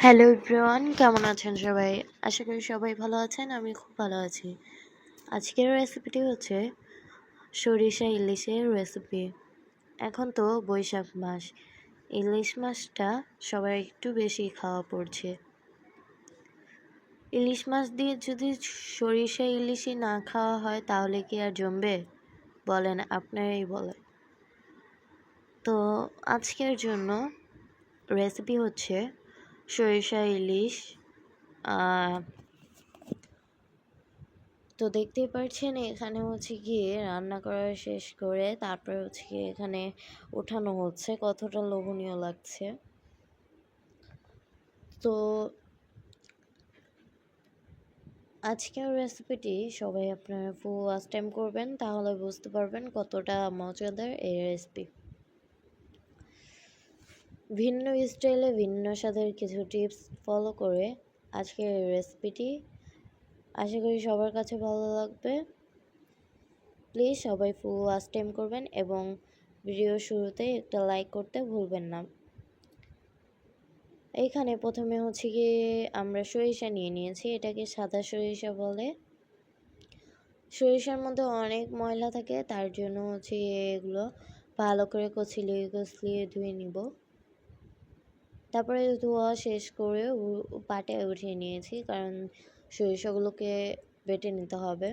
Hello everyone কেমন আছেন সবাই? আশা করি সবাই ভালো আছেন, আমি খুব ভালো আছি। আজকের রেসিপিটি হচ্ছে সরিষা ইলিশের রেসিপি এখন তো বৈশাখ মাস। ইলিশ মাছটা সবাই একটু বেশি খাওয়া পড়ছে। ইলিশ মাছ দিয়ে যদি সরিষা ইলিশই না খাওয়া হয়, তাহলে কি আর জমবে? বলেন আপনারাই বলেন। তো আজকের জন্য রেসিপি হচ্ছে সরিষা, ইলিশ তো দেখতেই পাচ্ছেন এখানে হচ্ছে গিয়ে রান্না করা শেষ করে তারপরে হচ্ছে গিয়ে এখানে ওঠানো হচ্ছে। কতটা লোভনীয় লাগছে। তো আজকের রেসিপিটি সবাই আপনারা ফুল ওয়াচ টাইম করবেন, তাহলে বুঝতে পারবেন কতটা মজাদার এই রেসিপি ভিন্ন স্টাইলে ভিন্ন স্বাদের কিছু টিপস ফলো করে আজকের রেসিপিটি। আশা করি সবার কাছে ভালো লাগবে। প্লিজ সবাই ফুল ওয়াচ টাইম করবেন এবং ভিডিও শুরুতে একটা লাইক করতে ভুলবেন না। এইখানে প্রথমে হচ্ছে গিয়ে আমরা সরিষা নিয়ে নিয়েছি, এটাকে সাদা সরিষা বলে। সরিষার মধ্যে অনেক ময়লা থাকে, তার জন্য হচ্ছে এগুলো ভালো করে কচলিয়ে কচলিয়ে ধুয়ে নিব। তারপরে ধোয়া শেষ করে পাটে উঠিয়ে নিয়েছি, কারণ সরিষাগুলোকে বেটে নিতে হবে।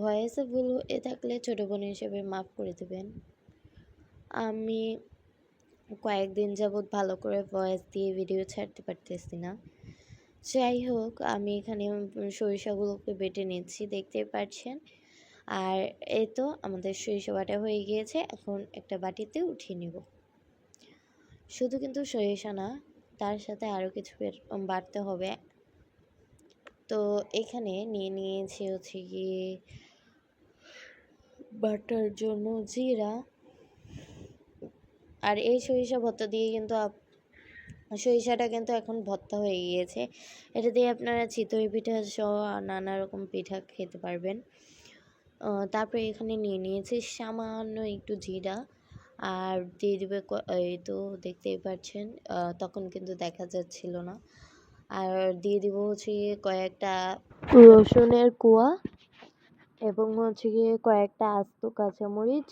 ভয়েসে ভুল এ থাকলে ছোটো বোন হিসেবে মাফ করে দেবেন। আমি কয়েকদিন যাবৎ ভালো করে ভয়েস দিয়ে ভিডিও ছাড়তে পারতেছি না। যাই হোক, আমি এখানে সরিষাগুলোকে বেটে নিচ্ছি, দেখতে পাচ্ছেন আর এই তো আমাদের সরিষা বাটা হয়ে গিয়েছে, এখন একটা বাটিতে উঠিয়ে নিব। শুধু কিন্তু সরিষা না, তার সাথে আরও কিছু বাড়তে হবে। তো এখানে নিয়ে নিয়েছি হচ্ছে গিয়ে বাটার জন্য জিরা। আর এই সরিষা ভর্তা দিয়ে কিন্তু সরিষাটা কিন্তু এখন ভর্তা হয়ে গিয়েছে। এটা দিয়ে আপনারা চিতই পিঠা সহ নানা রকম পিঠা খেতে পারবেন। তারপরে এখানে নিয়ে নিয়েছি সামান্য একটু জিরা। আর দিয়ে দেবে এই তো দেখতেই পাচ্ছেন তখন কিন্তু দেখা যাচ্ছিল না। আর দিয়ে দিব হচ্ছে গিয়ে কয়েকটা রসুনের কুয়া এবং হচ্ছে গিয়ে কয়েকটা আস্ত কাঁচামরিচ।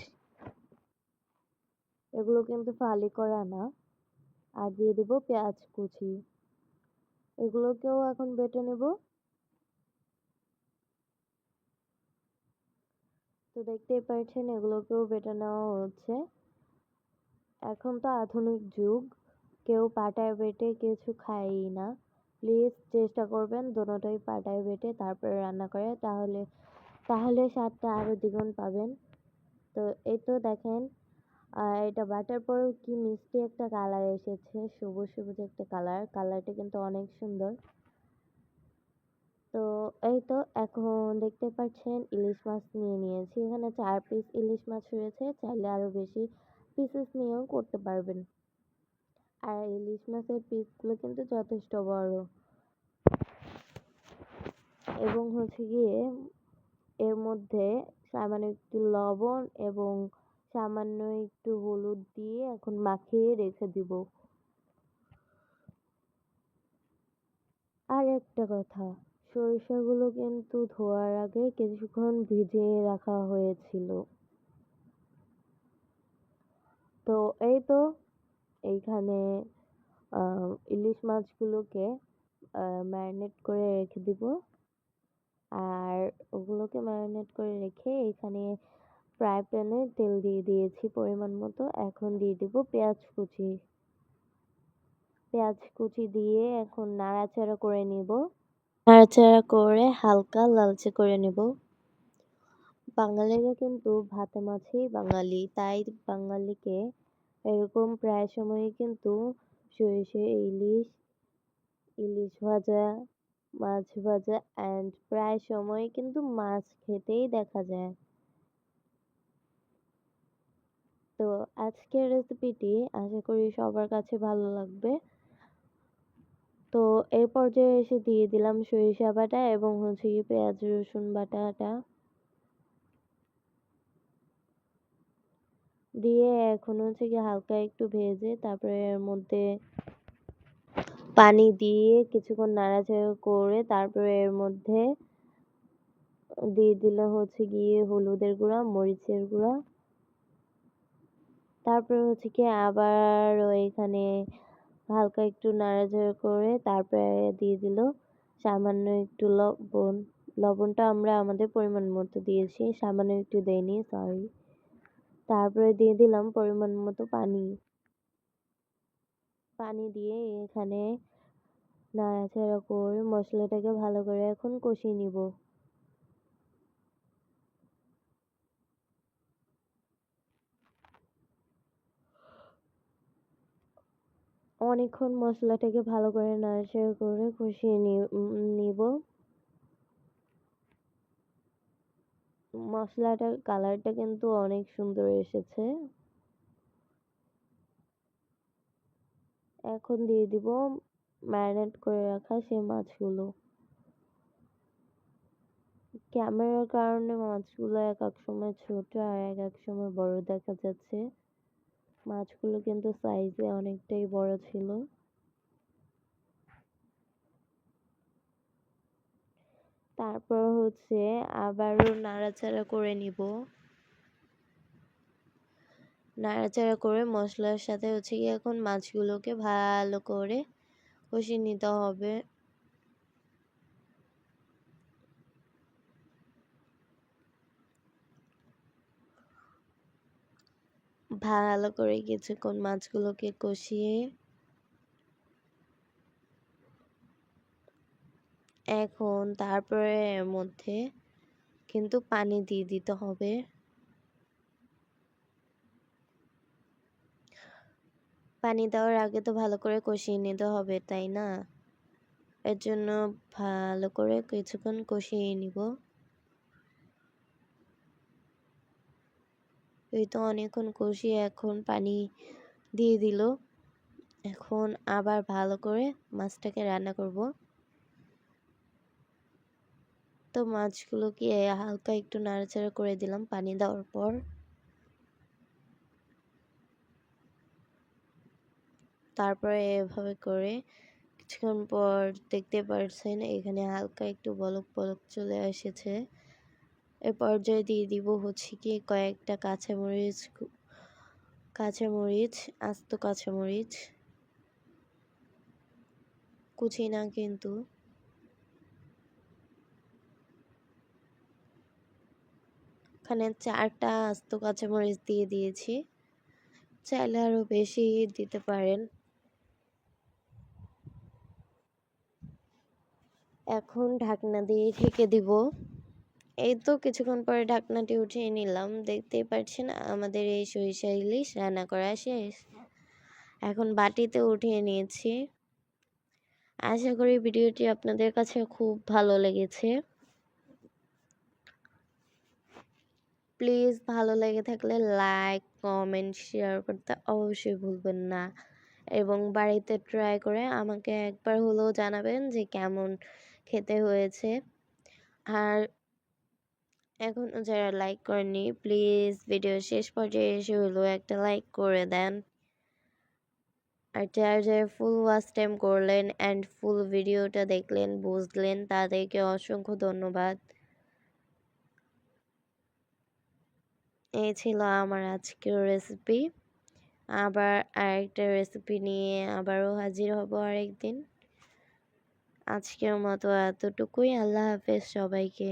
এগুলো কিন্তু ফালি করা না। আর দিয়ে দেব পেঁয়াজ কুচি। এগুলোকেও এখন বেটে নেব। তো দেখতেই পাচ্ছেন এগুলোকেও বেটে নেওয়া হচ্ছে। এখন তো আধুনিক যুগ। কেউ পাটায় বেটে কিছু খায়ই না। প্লিজ চেষ্টা করবেন দোনোটাই পাটায় বেটে তারপরে রান্না করে, তাহলে তাহলে স্বাদটা আরও দ্বিগুণ পাবেন। তো এই তো দেখেন এটা বাটার পরেও কি মিষ্টি একটা কালার এসেছে সবুজ সবুজ একটা কালার কালারটা কিন্তু অনেক সুন্দর। তো এই তো এখন দেখতে পাচ্ছেন ইলিশ মাছ নিয়ে নিয়েছি। এখানে চার পিস ইলিশ মাছ রয়েছে, চাইলে আরও বেশি পিসেস নিয়েও করতে পারবেন। আর ইলিশ মাছের পিসগুলো কিন্তু যথেষ্ট বড়। এবং হচ্ছে গিয়ে এর মধ্যে সামান্য একটু লবণ এবং সামান্য একটু হলুদ দিয়ে এখন মাখিয়ে রেখে দিব। আর একটা কথা, সরিষাগুলো কিন্তু ধোয়ার আগে কিছুক্ষণ ভিজিয়ে রাখা হয়েছিল। তো এই তো এইখানে ইলিশ মাছগুলোকে ম্যারিনেট করে রেখে দিব। আর ওগুলোকে ম্যারিনেট করে রেখে এখানে ফ্রাই প্যানে তেল দিয়ে দিয়েছি পরিমাণ মতো। এখন দিয়ে দিব পেঁয়াজ কুচি। পেঁয়াজ কুচি দিয়ে এখন নাড়াচাড়া করে নিব। নাড়াচাড়া করে হালকা লালচে করে নেব। বাঙালিরা কিন্তু ভাতে মাছেই বাঙালি। তাই বাঙালিকে এরকম প্রায় সময়ই কিন্তু সরিষে, ইলিশ ইলিশ ভাজা, মাছ ভাজা অ্যান্ড প্রায় সময় কিন্তু মাছ খেতেই দেখা যায়। তো আজকের রেসিপিটি আশা করি সবার কাছে ভালো লাগবে। তো এই পর্যায়ে এসে দিয়ে দিলাম সরিষা বাটা এবং হচ্ছে পেঁয়াজ, রসুন বাটাটা। দিয়ে এখন হচ্ছে কি হালকা একটু ভেজে তারপরে এর মধ্যে পানি দিয়ে কিছুক্ষণ নাড়াচাড়া করে তারপরে এর মধ্যে দিয়ে দিলাম হচ্ছে গিয়ে হলুদের গুঁড়া, মরিচের গুঁড়া। তারপরে হচ্ছে কি আবার এখানে হালকা একটু নাড়াচাড়া করে তারপরে দিয়ে দিল সামান্য একটু লবণ। লবণটা আমরা আমাদের পরিমাণ মতো দিয়েছি, সামান্য একটু দেয়নি সরি তারপরে দিয়ে দিলাম পরিমাণ মতো পানি। পানি দিয়ে এখানে নাড়াচাড়া করে মশলাটাকে ভালো করে এখন কষিয়ে নিব। অনেকক্ষণ মশলাটাকে ভালো করে নাড়াচাড়া করে কষিয়ে নিব। মশলাটার কালারটা কিন্তু অনেক সুন্দর এসেছে। এখন দিয়ে দিব ম্যারিনেট করে রাখা সেই মাছগুলো। ক্যামেরার কারণে মাছগুলো এক এক সময় ছোট আর এক এক সময় বড় দেখা যাচ্ছে। মাছগুলো কিন্তু সাইজে অনেকটাই বড় ছিল। তারপর হচ্ছে আবারও নাড়াচাড়া করে নিব। নাড়াচাড়া করে মশলার সাথে হচ্ছে কি এখন মাছগুলোকে ভালো করে কষিয়ে নিতে হবে। ভালো করে কিছুক্ষণ মাছগুলোকে কষিয়ে এখন তারপরে এর মধ্যে কিন্তু পানি দিয়ে দিতে হবে। পানি দেওয়ার আগে তো ভালো করে কষিয়ে নিতে হবে, তাই না? এর জন্য ভালো করে কিছুক্ষণ কষিয়ে নিব। এই তো অনেকক্ষণ কষিয়ে এখন পানি দিয়ে দিল। এখন আবার ভালো করে মাছটাকে রান্না করব। তো মাছগুলোকে হালকা একটু নাড়াচাড়া করে দিলাম পানি দেওয়ার পর। তারপরে এভাবে করে কিছুক্ষণ পর দেখতে পারছেন এখানে হালকা একটু বলক বলক চলে এসেছে। এ পর্যায়ে দিয়ে দিব হচ্ছে কি কয়েকটা কাঁচামরিচ কাঁচামরিচ, আস্ত কাঁচামরিচ। কুচি না কিন্তু। এখানে চারটা আস্ত কাঁচামরিচ দিয়ে দিয়েছি। চাইলে আরও বেশি দিতে পারেন। এখন ঢাকনা দিয়ে ঢেকে দিব। এই তো কিছুক্ষণ পরে ঢাকনাটি উঠিয়ে নিলাম। দেখতেই পাচ্ছেন, আমাদের এই সরিষা ইলিশ রান্না করা শেষ। এখন বাটিতে উঠিয়ে নিয়েছি। আশা করি ভিডিওটি আপনাদের কাছে খুব ভালো লেগেছে। প্লিজ ভালো লেগে থাকলে লাইক, কমেন্ট, শেয়ার করতে অবশ্যই ভুলবেন না। এবং বাড়িতে ট্রাই করে আমাকে একবার হলেও জানাবেন যে কেমন খেতে হয়েছে। আর এখনও যারা লাইক করেনি প্লিজ ভিডিও শেষ পর্যায়ে এসে হলেও একটা লাইক করে দেন। আর যারা যারা ফুল ওয়াচ টাইম করলেন অ্যান্ড ফুল ভিডিওটা দেখলেন, বুঝলেন, তাদেরকে অসংখ্য ধন্যবাদ। এই ছিল আমার আজকের রেসিপি আবার আরেকটা রেসিপি নিয়ে আবারও হাজির হব আরেকদিন। আজকের মতো এতটুকুই। আল্লাহ হাফেজ সবাইকে।